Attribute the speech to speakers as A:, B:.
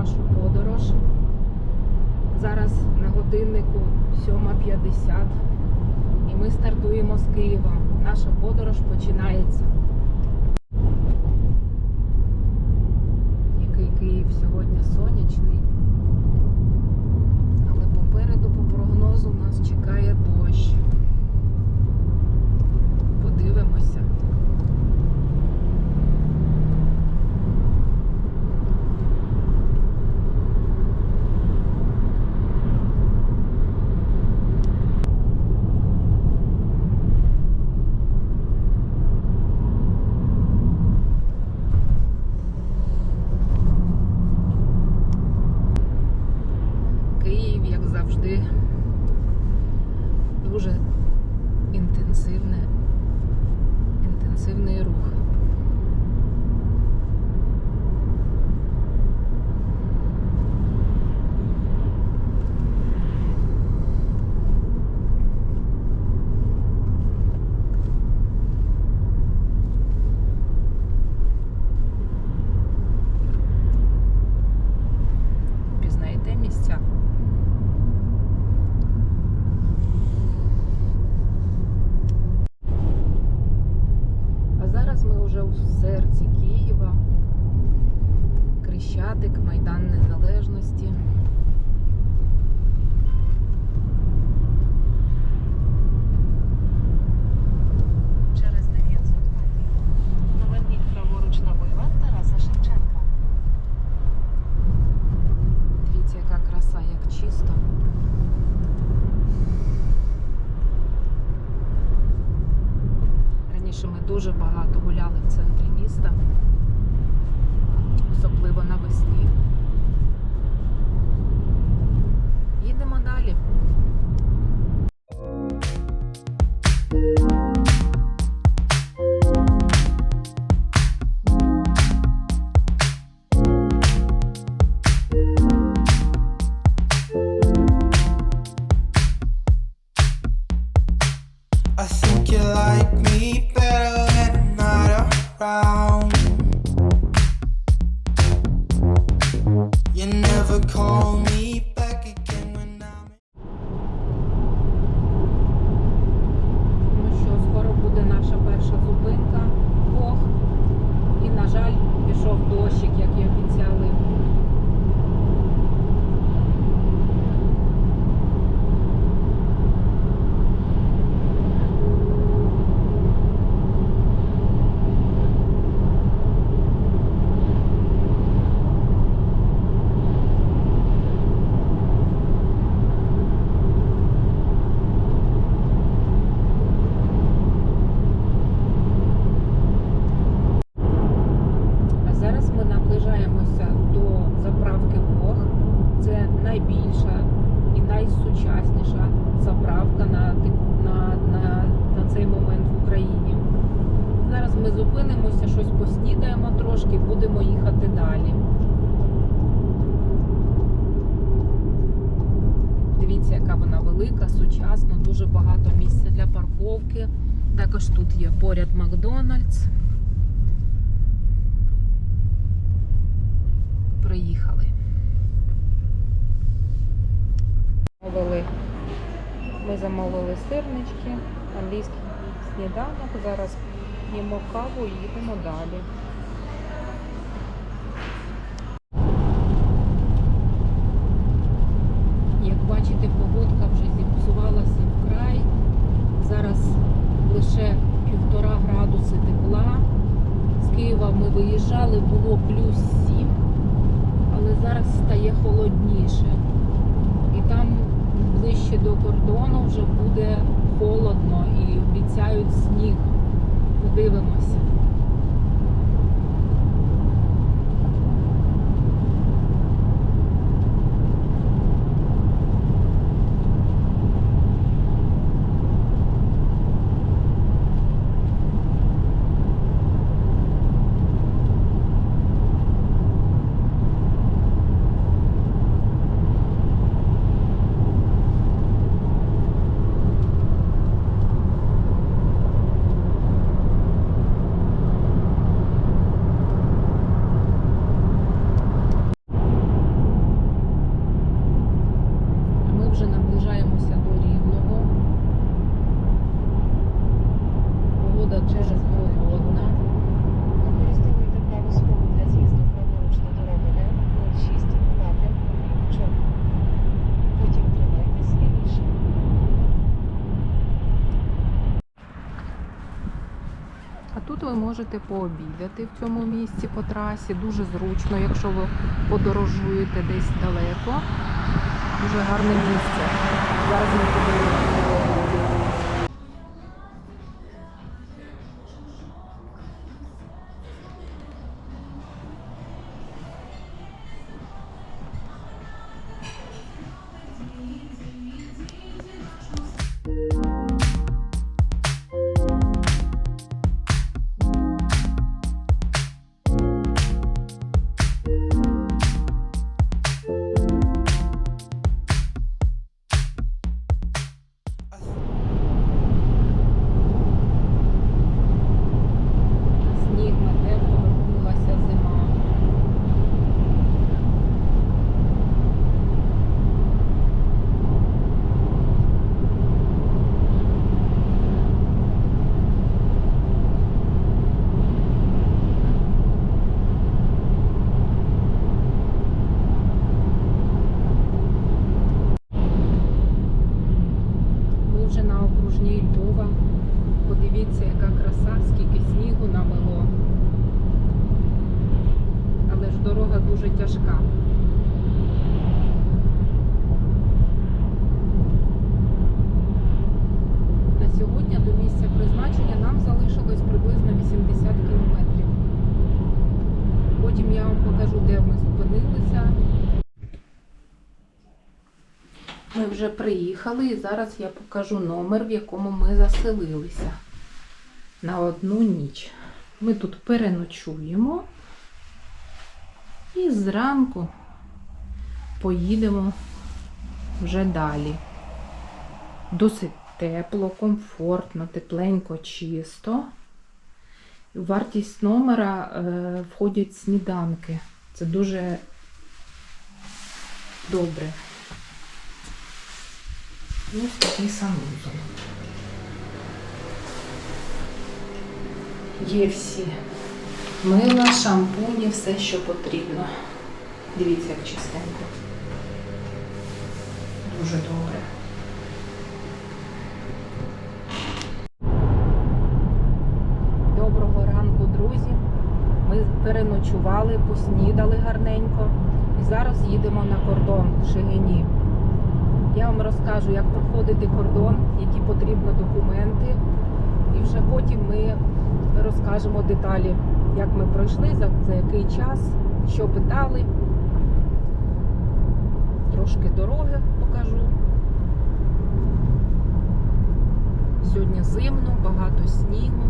A: нашу подорож. Зараз на годиннику 7.50 і ми стартуємо з Києва. Наша подорож починається. Який Київ сьогодні сонячний. Але попереду, по прогнозу, нас чекає дощ. Подивимося. Київ, як завжди, дуже інтенсивне, інтенсивний рух. Пізнаєте? Дуже багато гуляли в центрі міста, особливо навесні. Їдемо далі.
B: I think you like me
A: щось поснідаємо трошки, будемо їхати далі. Дивіться, яка вона велика, сучасна, дуже багато місця для парковки. Також тут є поряд Макдональдс. Приїхали. Ми замовили сирнички, англійський сніданок. Зараз їмо каву і їдемо далі. Як бачите, погодка вже зіпсувалася вкрай. Зараз лише півтора градуси тепла. З Києва ми виїжджали, було плюс 7, але зараз стає холодніше. І там ближче до кордону вже буде холодно і обіцяють сніг. Подивимося. Ви можете пообідати в цьому місці по трасі. Дуже зручно, якщо ви подорожуєте десь далеко. Дуже гарне місце. Зараз ми подивимося. Дорога дуже тяжка. На сьогодні до місця призначення нам залишилось приблизно 80 кілометрів. Потім я вам покажу, де ми зупинилися. Ми вже приїхали і зараз я покажу номер, в якому ми заселилися на одну ніч. Ми тут переночуємо і зранку поїдемо вже далі. Досить тепло, комфортно, тепленько, чисто. Вартість номера е, входять сніданки. Це дуже добре. Ось такий санузел. Є всі мила, шампуні, все, що потрібно. Дивіться, як чистенько. Дуже добре. Доброго ранку, друзі. Ми переночували, поснідали гарненько. І зараз їдемо на кордон Шигині. Я вам розкажу, як проходити кордон, які потрібні документи. І вже потім ми розкажемо деталі, як ми пройшли, за, за який час, що питали. Трошки дороги покажу. Сьогодні зимно, багато снігу.